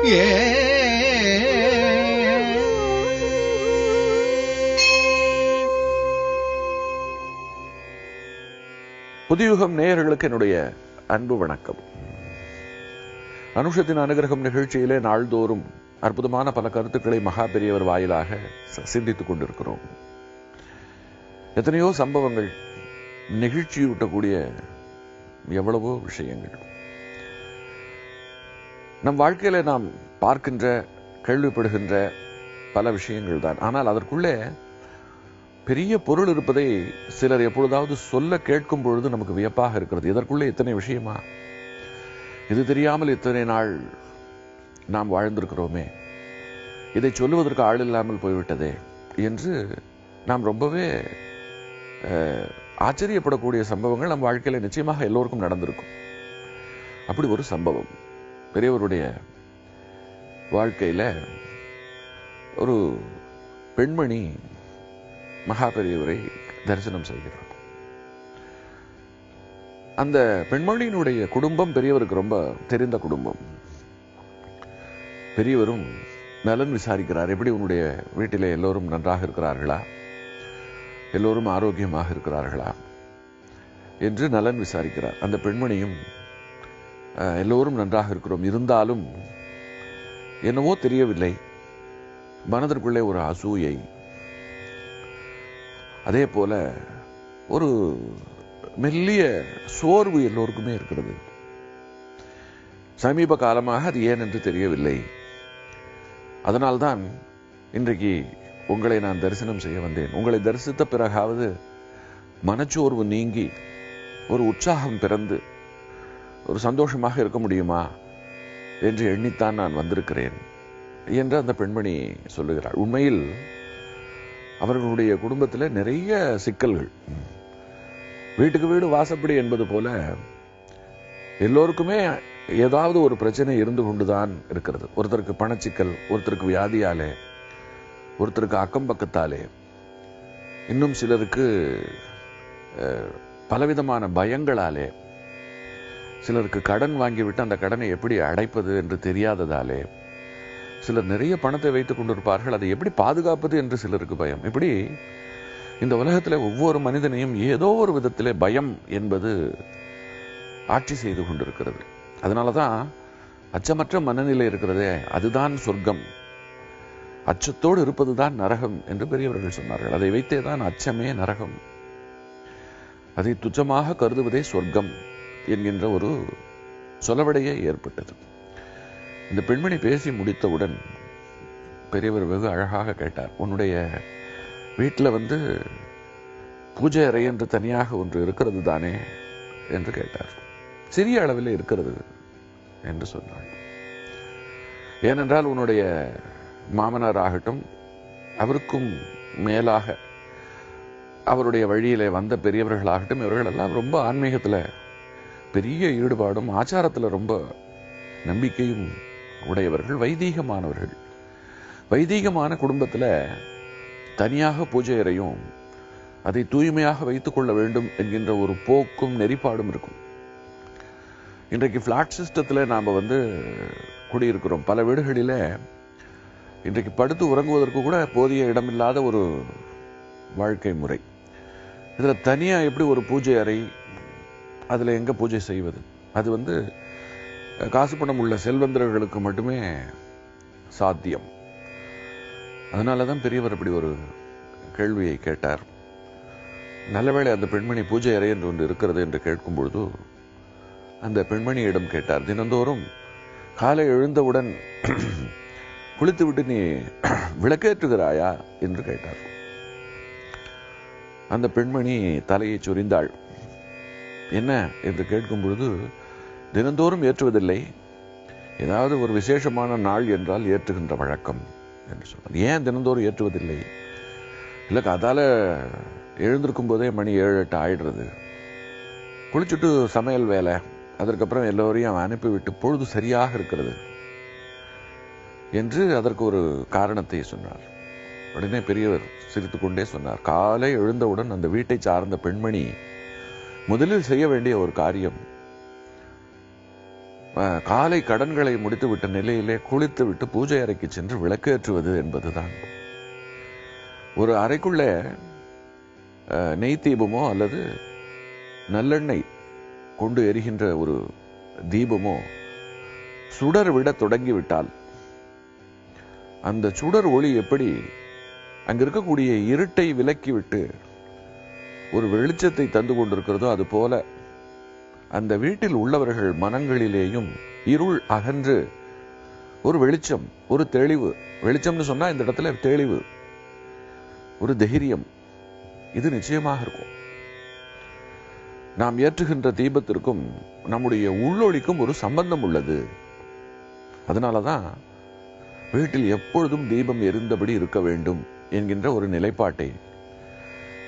புதியுகம் நேயர்களுக்கு என்னுடைய அன்பு வணக்கம். அனுஷத்தின் அனுகிரகம் நிகழ்ச்சியிலே நாள்தோறும் அற்புதமான பல கருத்துக்களை மகா பெரியவர் வாயிலாக சிந்தித்துக் கொண்டிருக்கிறோம். எத்தனையோ சம்பவங்கள் நெகிழ்ச்சியூட்டக்கூடிய எவ்வளவோ விஷயங்கள். நம் வாழ்க்கையில நாம் பார்க்கின்ற கேள்விப்படுகின்ற பல விஷயங்கள் தான். ஆனால் அதற்குள்ளே பெரிய பொருள் இருப்பதை சிலர் எப்பொழுதாவது சொல்ல கேட்கும் பொழுது நமக்கு வியப்பாக இருக்கிறது. இதற்குள்ளே இத்தனை விஷயமா? இது தெரியாமல் இத்தனை நாள் நாம் வாழ்ந்திருக்கிறோமே. இதை சொல்லுவதற்கு ஆள் இல்லாமல் போய்விட்டதே என்று நாம் ரொம்பவே ஆச்சரியப்படக்கூடிய சம்பவங்கள் நம் வாழ்க்கையில நிச்சயமாக எல்லோருக்கும் நடந்திருக்கும். அப்படி ஒரு சம்பவம். பெரியவருடைய வாழ்க்கையில ஒரு பெண்மணி மகா பெரியவரை தரிசனம் செய்கிறார். அந்த பெண்மணியினுடைய குடும்பம் பெரியவருக்கு ரொம்ப தெரிந்த குடும்பம். பெரியவரும் நலன் விசாரிக்கிறார். எப்படி உன்னுடைய வீட்டிலே எல்லோரும் நன்றாக இருக்கிறார்களா? எல்லோரும் ஆரோக்கியமாக இருக்கிறார்களா? என்று நலன் விசாரிக்கிறார். அந்த பெண்மணியும் எல்லோரும் நன்றாக இருக்கிறோம். இருந்தாலும் என்னவோ தெரியவில்லை. மனதிற்குள்ளே ஒரு அசூயை. அதே போல ஒரு மெல்லிய சோர்வு எல்லோருக்குமே இருக்கிறது. சமீப காலமாக அது ஏன் என்று தெரியவில்லை. அதனால்தான் இன்றைக்கு உங்களை நான் தரிசனம் செய்ய வந்தேன். உங்களை தரிசித்த பிறகாவது மனச்சோர்வு நீங்கி ஒரு உற்சாகம் பிறந்து ஒரு சந்தோஷமாக இருக்க முடியுமா என்று எண்ணித்தான் நான் வந்திருக்கிறேன் என்று அந்த பெண்மணி சொல்லுகிறாள். உண்மையில் அவர்களுடைய குடும்பத்தில் நிறைய சிக்கல்கள். வீட்டுக்கு வீடு வாசப்படி என்பது போல எல்லோருக்குமே ஏதாவது ஒரு பிரச்சனை இருந்து கொண்டுதான் இருக்கிறது. ஒருத்தருக்கு பணச்சிக்கல் ஒருத்தருக்கு வியாதியாலே ஒருத்தருக்கு அக்கம் பக்கத்தாலே. இன்னும் சிலருக்கு அஹ், பலவிதமான பயங்களாலே. சிலருக்கு கடன் வாங்கிவிட்டு அந்த கடனை எப்படி அடைப்பது என்று தெரியாததாலே சிலர் நிறைய பணத்தை வைத்துக் கொண்டிருப்பார்கள். அதை எப்படி பாதுகாப்பது என்று சிலருக்கு பயம். இப்படி இந்த உலகத்தில் ஒவ்வொரு மனிதனையும் ஏதோ ஒரு விதத்திலே பயம் என்பது ஆட்சி செய்து கொண்டிருக்கிறது. அதனால தான் அச்சமற்ற மனநிலை இருக்கிறதே அதுதான் சொர்க்கம். அச்சத்தோடு இருப்பதுதான் நரகம் என்று பெரியவர்கள் சொன்னார்கள். அதை வைத்தே தான் அச்சமே நரகம். அதை துச்சமாக கருதுவதே சொர்க்கம். என்கின்ற ஒரு சொலவடையே ஏற்பட்டது. இந்த பெண்மணி பேசி முடித்தவுடன் பெரியவர் வெகு அழகாக கேட்டார் உன்னுடைய வீட்டில் வந்து பூஜை அறை என்று தனியாக ஒன்று இருக்கிறது தானே? என்று கேட்டார். சிறிய அளவில் இருக்கிறது என்று சொன்னாள். ஏனென்றால் உன்னுடைய மாமனார் ஆகட்டும் அவருக்கும் மேலாக அவருடைய வழியிலே வந்த பெரியவர்களாகட்டும் இவர்கள் எல்லாம் ரொம்ப ஆன்மீகத்துல பெரிய ஈடுபாடும் ஆச்சாரத்தில் ரொம்ப நம்பிக்கையும் உடையவர்கள் வைதீகமானவர்கள். வைதீகமான குடும்பத்தில் தனியாக பூஜை அறையும் அதை தூய்மையாக வைத்துக் கொள்ள வேண்டும் என்கின்ற ஒரு போக்கும் நெறிப்பாடும் இருக்கும். இன்றைக்கு ஃப்ளாட் சிஸ்டத்தில் நாம் வந்து குடியிருக்கிறோம். பல வீடுகளில் இன்றைக்கு படுத்து உறங்குவதற்கு கூட போதிய இடமில்லாத ஒரு வாழ்க்கை முறை. இதில் தனியாக எப்படி ஒரு பூஜை அறை அதில் எங்கே பூஜை செய்வது? அது வந்து காசு பணம் உள்ள செல்வந்தர்களுக்கு மட்டுமே சாத்தியம். அதனால தான் பெரியவர் அப்படி ஒரு கேள்வியை கேட்டார். நல்லவேளை அந்த பெண்மணி பூஜை அறை என்று ஒன்று இருக்கிறது என்று கேட்கும் பொழுது அந்த பெண்மணியிடம் கேட்டார் தினந்தோறும் காலை எழுந்தவுடன் குளித்துவிட்டு நீ விளக்கேற்றுகிறாயா? என்று கேட்டார். அந்த பெண்மணி தலையை சொரிந்தாள். என்ன என்று கேட்கும் பொழுது தினந்தோறும் ஏற்றுவதில்லை. ஏதாவது ஒரு விசேஷமான நாள் என்றால் ஏற்றுகின்ற வழக்கம் என்று சொன்னார். ஏன் தினந்தோறும் ஏற்றுவதில்லை? இல்லை அதால் எழுந்திருக்கும் போதே மணி ஏழு எட்டு ஆயிடுறது. குளிச்சுட்டு சமையல் வேலை அதற்கப்புறம் எல்லோரையும் அவன் அனுப்பிவிட்டு பொழுது சரியாக இருக்கிறது என்று அதற்கு ஒரு காரணத்தை சொன்னார். உடனே பெரியவர் சிரித்துக்கொண்டே சொன்னார். காலை எழுந்தவுடன் அந்த வீட்டை சார்ந்த பெண்மணி முதலில் செய்ய வேண்டிய ஒரு காரியம் காலை கடன்களை முடித்துவிட்ட நிலையிலே குளித்துவிட்டு பூஜை அறைக்கு சென்று விளக்கேற்றுவது என்பதுதான். ஒரு அறைக்குள்ள நெய் தீபமோ அல்லது நல்லெண்ணெய் கொண்டு எரிகின்ற ஒரு தீபமோ சுடர் விட தொடங்கிவிட்டால் அந்த சுடர் ஒளி எப்படி அங்கிருக்கக்கூடிய இருட்டை விலக்கிவிட்டு ஒரு வெளிச்சத்தை தந்து கொண்டிருக்கிறதோ அது போல அந்த வீட்டில் உள்ளவர்கள் மனங்களிலேயும் இருள் அகன்று ஒரு வெளிச்சம் ஒரு தெளிவு. வெளிச்சம்னு சொன்னா இந்த இடத்துல தெளிவு ஒரு தைரியம். இது நிச்சயமாக இருக்கும். நாம் ஏற்றுகின்ற தீபத்திற்கும் நம்முடைய உள்ளொளிக்கும் ஒரு சம்பந்தம் உள்ளது. அதனாலதான் வீட்டில் எப்பொழுதும் தீபம் எரிந்தபடி இருக்க வேண்டும் என்கின்ற ஒரு நிலைப்பாட்டை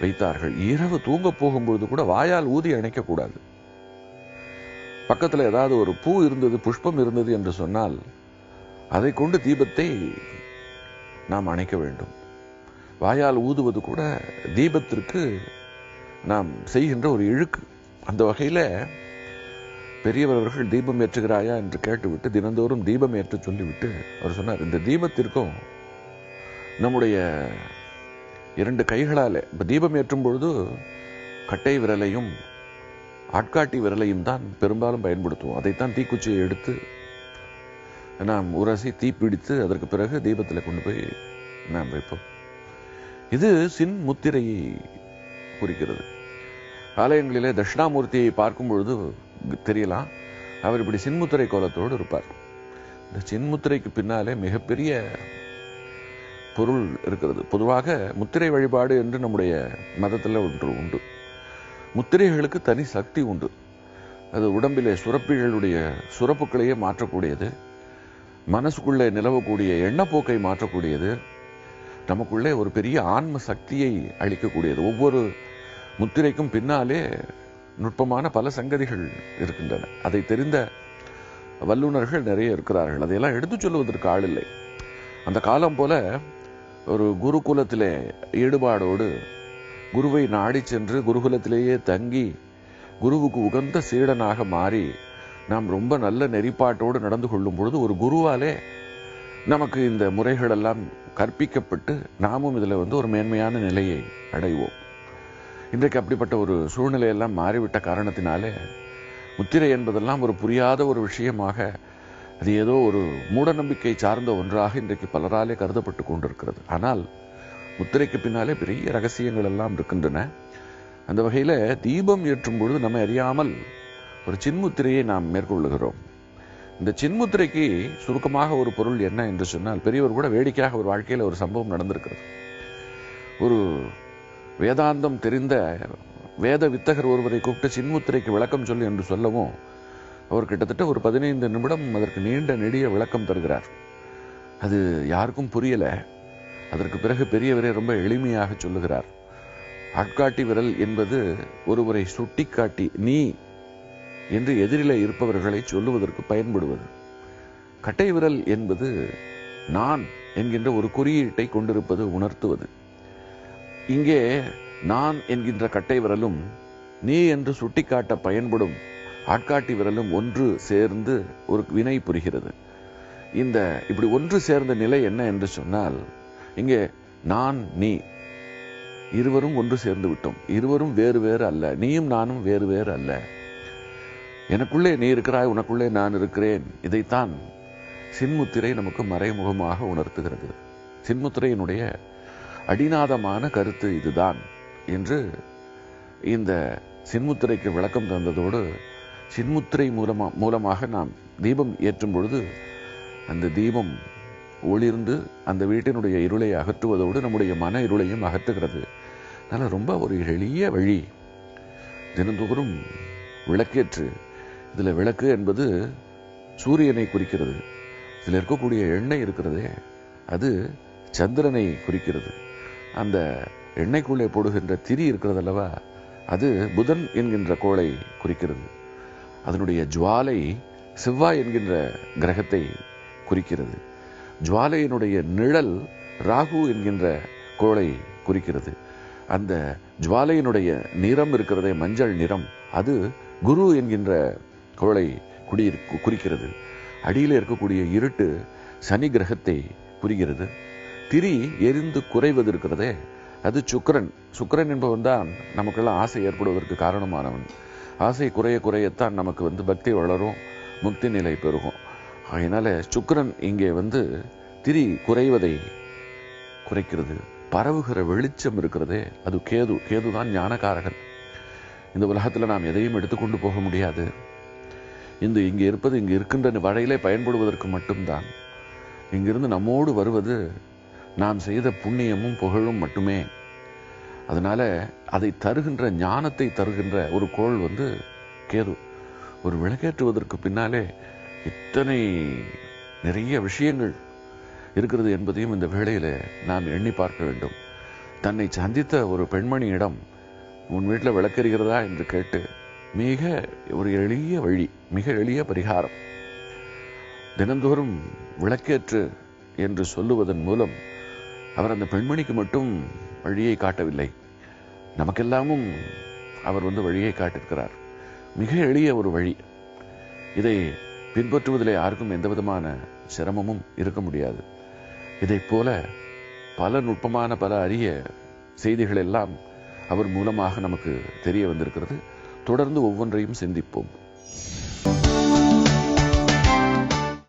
வைத்தார்கள். இரவு தூங்க போகும்பொழுது கூட வாயால் ஊதி அணைக்கக்கூடாது பக்கத்தில் பக்கத்துல ஏதாவது ஒரு பூ இருந்தது புஷ்பம் இருந்தது என்று சொன்னால் அதை கொண்டு தீபத்தை நாம் அணைக்க வேண்டும். வாயால் ஊதுவது கூட தீபத்திற்கு நாம் செய்கின்ற ஒரு இழுக்கு. அந்த வகையில பெரியவர் அவர்கள் தீபம் ஏற்றுகிறாயா என்று கேட்டுவிட்டு தினந்தோறும் தீபம் ஏற்ற சொல்லிவிட்டு அவர் சொன்னார் இந்த தீபத்திற்கும் நம்முடைய இரண்டு கைகளாலே. இப்போ தீபம் ஏற்றும் பொழுது கட்டை விரலையும் ஆட்காட்டி விரலையும் தான் பெரும்பாலும் பயன்படுத்துவோம். அதைத்தான் தீக்குச்சியை எடுத்து நாம் உரசி தீப்பிடித்து அதற்கு பிறகு தீபத்தில் கொண்டு போய் நாம் வைப்போம். இது சின் முத்திரையை குறிக்கிறது. ஆலயங்களிலே தட்சிணாமூர்த்தியை பார்க்கும் பொழுது தெரியலாம் அவர் இப்படி சின்முத்திரை கோலத்தோடு இருப்பார். இந்த சின்முத்திரைக்கு பின்னாலே மிகப்பெரிய பொருள் இருக்கிறது. பொதுவாக முத்திரை வழிபாடு என்று நம்முடைய மதத்தில் ஒன்று உண்டு. முத்திரைகளுக்கு தனி சக்தி உண்டு. அது உடம்பிலே சுரப்பிகளுடைய சுரப்புகளையே மாற்றக்கூடியது. மனசுக்குள்ளே நிலவக்கூடிய எண்ணப்போக்கை மாற்றக்கூடியது. நமக்குள்ளே ஒரு பெரிய ஆன்ம சக்தியை அளிக்கக்கூடியது. ஒவ்வொரு முத்திரைக்கும் பின்னாலே நுட்பமான பல சங்கதிகள் இருக்கின்றன. அதை தெரிந்த வல்லுநர்கள் நிறைய இருக்கிறார்கள். அதையெல்லாம் எடுத்துச் சொல்வதற்கு ஆள் இல்லை. அந்த காலம் போல ஒரு குருகுலத்திலே ஈடுபாடோடு குருவை நாடி சென்று குருகுலத்திலேயே தங்கி குருவுக்கு உகந்த சீடனாக மாறி நாம் ரொம்ப நல்ல நெறிப்பாட்டோடு நடந்து கொள்ளும் பொழுது ஒரு குருவாலே நமக்கு இந்த முறைகளெல்லாம் கற்பிக்கப்பட்டு நாமும் இதில் வந்து ஒரு மேன்மையான நிலையை அடைவோம். இன்றைக்கு அப்படிப்பட்ட ஒரு சூழ்நிலையெல்லாம் மாறிவிட்ட காரணத்தினாலே முத்திரை என்பதெல்லாம் ஒரு புரியாத ஒரு விஷயமாக அது ஏதோ ஒரு மூடநம்பிக்கை சார்ந்த ஒன்றாக இன்றைக்கு பலராலே கருதப்பட்டு கொண்டிருக்கிறது. ஆனால் முத்திரைக்கு பின்னாலே பெரிய ரகசியங்கள் எல்லாம் இருக்கின்றன. அந்த வகையில் தீபம் ஏற்றும் பொழுது நம்ம அறியாமல் ஒரு சின்முத்திரையை நாம் மேற்கொள்ளுகிறோம். இந்த சின்முத்திரைக்கு சுருக்கமாக ஒரு பொருள் என்ன என்று சொன்னால் பெரியவர் கூட வேடிக்கையாக ஒரு வாழ்க்கையில் ஒரு சம்பவம் நடந்திருக்கிறது. ஒரு வேதாந்தம் தெரிந்த வேத வித்தகர் ஒருவரை கூப்பிட்டு சின்முத்திரைக்கு விளக்கம் சொல்லு என்று சொல்லவும் அவர் கிட்டத்தட்ட ஒரு பதினைந்து நிமிடம் அதற்கு நீண்ட நெடிய விளக்கம் தருகிறார். அது யாருக்கும் புரியல. அதற்கு பிறகு பெரியவரே ரொம்ப எளிமையாக சொல்லுகிறார். ஆட்காட்டி விரல் என்பது ஒருவரை சுட்டிக்காட்டி நீ என்று எதிரில இருப்பவர்களை சொல்லுவதற்கு பயன்படுவது. கட்டை விரல் என்பது நான் என்கின்ற ஒரு குறியீட்டை கொண்டிருப்பது உணர்த்துவது. இங்கே நான் என்கின்ற கட்டை விரலும் நீ என்று சுட்டிக்காட்ட பயன்படும் ஆட்காட்டி விரலும் ஒன்று சேர்ந்து ஒரு வினை புரிகிறது. இந்த இப்படி ஒன்று சேர்ந்த நிலை என்ன என்று சொன்னால் இங்கே நான் நீ இருவரும் ஒன்று சேர்ந்து விட்டோம். இருவரும் வேறு வேறு அல்ல. நீயும் நானும் வேறு வேறு அல்ல. எனக்குள்ளே நீ இருக்கிறாய் உனக்குள்ளே நான் இருக்கிறேன். இதைத்தான் சின்முத்திரை நமக்கு மறைமுகமாக உணர்த்துகிறது. சின்முத்திரையினுடைய அடிநாதமான கருத்து இதுதான் என்று இந்த சின்முத்திரைக்கு விளக்கம் தந்ததோடு சின்முத்திரை மூலமா மூலமாக நாம் தீபம் ஏற்றும் பொழுது அந்த தீபம் ஒளிர்ந்து அந்த வீட்டினுடைய இருளை அகற்றுவதோடு நம்முடைய மன இருளையும் அகற்றுகிறது. அதனால் ரொம்ப ஒரு எளிய வழி. தினந்தோறும் விளக்கேற்று இதில் விளக்கு என்பது சூரியனை குறிக்கிறது. இதில் இருக்கக்கூடிய எண்ணெய் இருக்கிறதே அது சந்திரனை குறிக்கிறது. அந்த எண்ணெய்க்குள்ளே போடுகின்ற திரி இருக்கிறதல்லவா அது புதன் என்கின்ற கோளை குறிக்கிறது. அதனுடைய ஜுவாலை செவ்வாய் என்கின்ற கிரகத்தை குறிக்கிறது. ஜுவாலையினுடைய நிழல் ராகு என்கின்ற கோளை குறிக்கிறது. அந்த ஜுவாலையினுடைய நிறம் இருக்கிறதே மஞ்சள் நிறம். அது குரு என்கின்ற கோளை குடியிரு குறிக்கிறது. அடியில் இருக்கக்கூடிய இருட்டு சனி கிரகத்தை குறிக்கிறது திரி எரிந்து குறைவது இருக்கிறதே. அது சுக்கரன். சுக்கிரன் என்பவன் தான் நமக்கெல்லாம் ஆசை ஏற்படுவதற்கு காரணமானவன். ஆசை குறைய குறையத்தான் நமக்கு வந்து பக்தி வளரும் முக்தி நிலை பெருகும். அதனால் சுக்கரன் இங்கே வந்து திரி குறைவதை குறைக்கிறது. பரவுகிற வெளிச்சம் இருக்கிறதே அது கேது. கேது தான் ஞானகாரகன். இந்த உலகத்தில் நாம் எதையும் எடுத்துக்கொண்டு போக முடியாது. இந்த இங்கே இருப்பது இங்கே இருக்கின்ற வரையிலே பயன்படுவதற்கு மட்டும்தான். இங்கிருந்து நம்மோடு வருவது நாம் செய்த புண்ணியமும் புகழும் மட்டுமே. அதனால் அதை தருகின்ற ஞானத்தை தருகின்ற ஒரு கோள் வந்து கேது. ஒரு விளக்கேற்றுவதற்கு பின்னாலே இத்தனை நிறைய விஷயங்கள் இருக்கிறது என்பதையும் இந்த வேளையில் நாம் எண்ணி பார்க்க வேண்டும். தன்னை சந்தித்த ஒரு பெண்மணியிடம் உன் வீட்டில் விளக்கெறிகிறதா என்று கேட்டு மிக ஒரு எளிய வழி மிக எளிய பரிகாரம். தினந்தோறும் விளக்கேற்று என்று சொல்லுவதன் மூலம் அவர் அந்த பெண்மணிக்கு மட்டும் வழியை காட்டவில்லை. நமக்கெல்லாமும் அவர் வந்து வழியை காட்டிருக்கிறார் மிக எளிய ஒரு வழி. இதை பின்பற்றுவதில் யாருக்கும் எந்த விதமான சிரமமும் இருக்க முடியாது. இதைப் போல பல நுட்பமான பல அரிய செய்திகள் எல்லாம் அவர் மூலமாக நமக்கு தெரிய வந்திருக்கிறது. தொடர்ந்து ஒவ்வொன்றையும் சிந்திப்போம்.